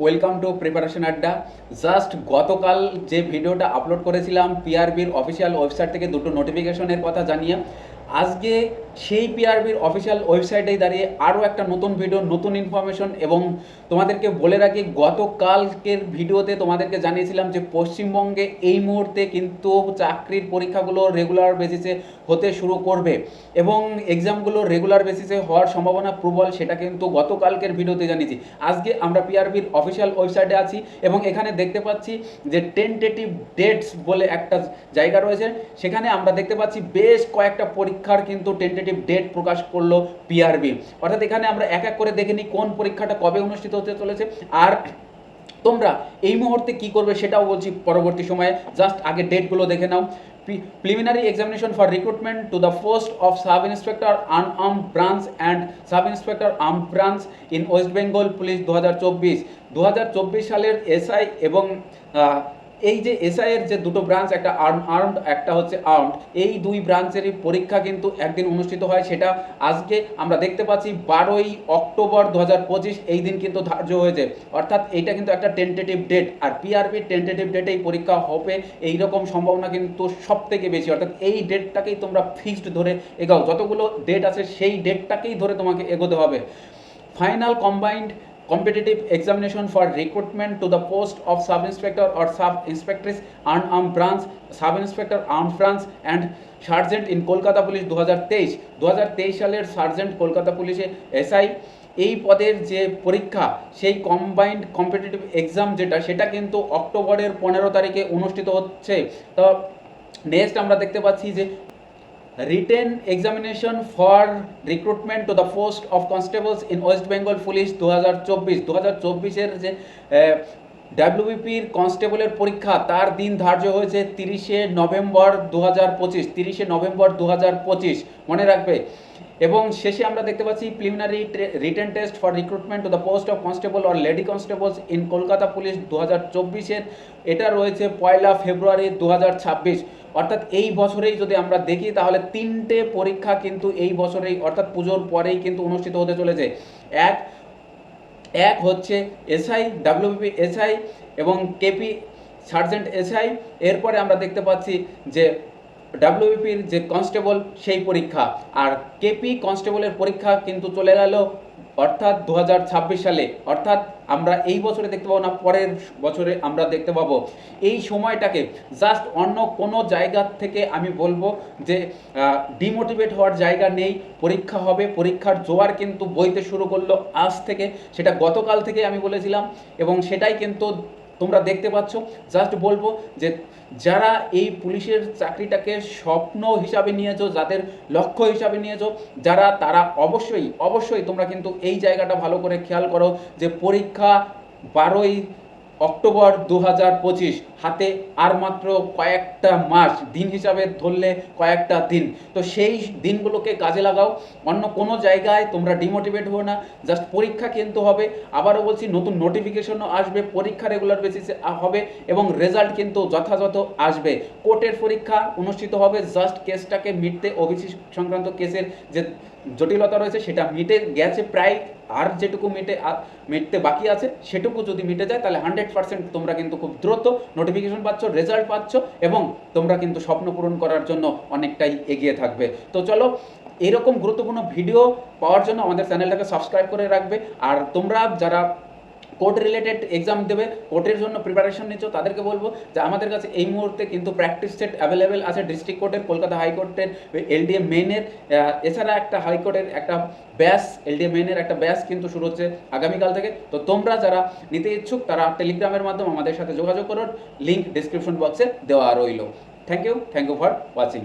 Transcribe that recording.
Welcome to preparation Adda just গতকাল যে ভিডিওটা আপলোড করেছিলাম পিআরবির অফিসিয়াল ওয়েবসাইট থেকে দুটো নোটিফিকেশনের কথা জানিয়ে, আজকে সেই পিআরবির অফিসিয়াল ওয়েবসাইটেই দাঁড়িয়ে আরও একটা নতুন ভিডিও নতুন ইনফরমেশন এবং তোমাদেরকে বলে রাখি, গতকালকের ভিডিওতে তোমাদেরকে জানিয়েছিলাম যে পশ্চিমবঙ্গে এই মুহূর্তে কিন্তু চাকরির পরীক্ষাগুলো রেগুলার বেসিসে হতে শুরু করবে এবং এক্সামগুলো রেগুলার বেসিসে হওয়ার সম্ভাবনা প্রবল, সেটা কিন্তু গতকালকের ভিডিওতে জানিয়েছি। আজকে আমরা পিআরবির অফিসিয়াল ওয়েবসাইটে আছি এবং এখানে দেখতে পাচ্ছি যে টেন্টেটিভ ডেটস বলে একটা জায়গা রয়েছে। সেখানে আমরা দেখতে পাচ্ছি বেশ কয়েকটা পরীক্ষার কিন্তু টেন্টেটিভ ডেট প্রকাশ করল পিআরবি অর্থাৎ এখানে আমরা এক এক করে দেখে নিই কোন পরীক্ষাটা কবে অনুষ্ঠিত হতে চলেছে। আর তোমরা এই মুহূর্তে কি করবে সেটাও বলছি পরবর্তী সময়ে। জাস্ট আগে ডেটগুলো দেখে নাও। Preliminary examination for recruitment to the post of sub inspector unarm branch and sub inspector arm branch in West Bengal police দু হাজার সালের এসআই এবং এই যে এসআই এর যে দুটো ব্রাঞ্চ একটা আর্ম আর্মড একটা হচ্ছে আর্মড এই দুই ব্রাঞ্চেরই পরীক্ষা কিন্তু একদিন অনুষ্ঠিত হয়। সেটা আজকে আমরা দেখতে পাচ্ছি, বারোই অক্টোবর দু হাজার পঁচিশ, এই দিন কিন্তু ধার্য হয়েছে। অর্থাৎ এইটা কিন্তু একটা টেন্টেটিভ ডেট আর পিআরবি টেন্টেটিভ ডেটেই পরীক্ষা হবে এই রকম সম্ভাবনা কিন্তু সব থেকে বেশি। অর্থাৎ এই ডেটটাকেই তোমরা ফিক্সড ধরে এগাও। যতগুলো ডেট আছে, সেই ডেটটাকেই ধরে তোমাকে এগোতে হবে। Final combined competitive examination for recruitment to the post of sub inspector or sub inspectress unarmed branch sub inspector armed branch and sergeant in Kolkata police দু হাজার তেইশ দু হাজার তেইশ সালের সার্জেন্ট কলকাতা পুলিশে এসআই এই পদের যে পরীক্ষা সেই কম্বাইন্ড কম্পিটিটিভ এক্সাম যেটা সেটা কিন্তু অক্টোবরের পনেরো তারিখে অনুষ্ঠিত হচ্ছে তো নেক্সট আমরা দেখতে পাচ্ছি যে written examination for recruitment to the post of constables in West Bengal police দু হাজার চব্বিশ দু হাজার চব্বিশের যে ডাব্লিউবিপির কনস্টেবলের পরীক্ষা, তার দিন ধার্য হয়েছে তিরিশে নভেম্বর দু হাজার পঁচিশ, তিরিশে নভেম্বর দু হাজার পঁচিশ। মনে রাখবে। এবং শেষে আমরা দেখতে পাচ্ছি preliminary written test for recruitment to the post of constable or lady constables in Kolkata police দু হাজার চব্বিশের। এটা রয়েছে পয়লা ফেব্রুয়ারি দু হাজার ছাব্বিশ। অর্থাৎ এই বছরেই যদি আমরা দেখি, তাহলে তিনটে পরীক্ষা কিন্তু এই বছরেই, অর্থাৎ পুজোর পরেই কিন্তু অনুষ্ঠিত হতে চলেছে। এক এক হচ্ছে এসআই ডাব্লিউপি এসআই এবং কেপি সার্জেন্ট এসআই। এরপরে আমরা দেখতে পাচ্ছি যে ডাব্লিউপির যে কনস্টেবল সেই পরীক্ষা। আর কেপি কনস্টেবলের পরীক্ষা কিন্তু চলে গেল অর্থাৎ দু হাজার ছাব্বিশ সালে। অর্থাৎ আমরা এই বছরে দেখতে পাবো না, পরের বছরে আমরা দেখতে পাবো। এই সময়টাকে জাস্ট অন্য কোনো জায়গা থেকে আমি বলব যে ডিমোটিভেট হওয়ার জায়গা নেই। পরীক্ষা হবে, পরীক্ষার জোয়ার কিন্তু বইতে শুরু করল আজ থেকে। সেটা গতকাল থেকে আমি বলেছিলাম। এবং সেটাই কিন্তু তোমরা দেখতে পাচ্ছ। জাস্ট বলব যে যারা এই পুলিশের চাকরিটাকে স্বপ্ন হিসাবে নিয়েছো, যাদের লক্ষ্য হিসাবে নিয়েছো, যারা তারা অবশ্যই অবশ্যই তোমরা কিন্তু এই জায়গাটা ভালো করে খেয়াল করো যে পরীক্ষা বারোই অক্টোবর দু হাজার পঁচিশ, হাতে আর মাত্র কয়েকটা মাস, দিন হিসাবে ধরলে কয়েকটা দিন। তো সেই দিনগুলোকে কাজে লাগাও। অন্য কোনো জায়গায় তোমরা ডিমোটিভেট হো না জাস্ট পরীক্ষা কিন্তু হবে। আবারও বলছি, নতুন নোটিফিকেশনও আসবে, পরীক্ষা রেগুলার বেসিসে হবে এবং রেজাল্ট কিন্তু যথাযথ আসবে। কোর্টের পরীক্ষা অনুষ্ঠিত হবে জাস্ট কেসটাকে মিটতে ওবিসি সংক্রান্ত কেসের যে জটিলতা রয়েছে, সেটা মিটে গেছে প্রায়, আর যেটুকু মিটে মিটতে বাকি আছে, সেটুকু যদি মিটে যায়, তাহলে হান্ড্রেড পার্সেন্ট তোমরা কিন্তু খুব দ্রুত নোটিফিকেশন পাচ্ছ রেজাল্ট পাচ্ছ, এবং তোমরা কিন্তু স্বপ্ন পূরণ করার জন্য অনেকটাই এগিয়ে থাকবে। তো চলো, এরকম গুরুত্বপূর্ণ ভিডিও পাওয়ার জন্য আমাদের চ্যানেলটাকে সাবস্ক্রাইব করে রাখবে, আর তোমরা যারা কোর্ট রিলেটেড এক্সাম দেবে কোর্টের জন্য প্রিপারেশন নিচ্ছ, তাদেরকে বলব যে আমাদের কাছে এই মুহূর্তে কিন্তু প্র্যাকটিস সেট অ্যাভেলেবেল আছে ডিস্ট্রিক্ট কোর্টের কলকাতা হাইকোর্টের এলডিএ মেনের এছাড়া একটা হাইকোর্টের একটা ব্যাস এলডিএ মেনের একটা ব্যাস কিন্তু শুরু হচ্ছে আগামীকাল থেকে। তো তোমরা যারা নিতে ইচ্ছুক, তারা টেলিগ্রামের মাধ্যমে আমাদের সাথে যোগাযোগ করো লিঙ্ক ডিসক্রিপশন বক্সে দেওয়া রইল। Thank you thank you for watching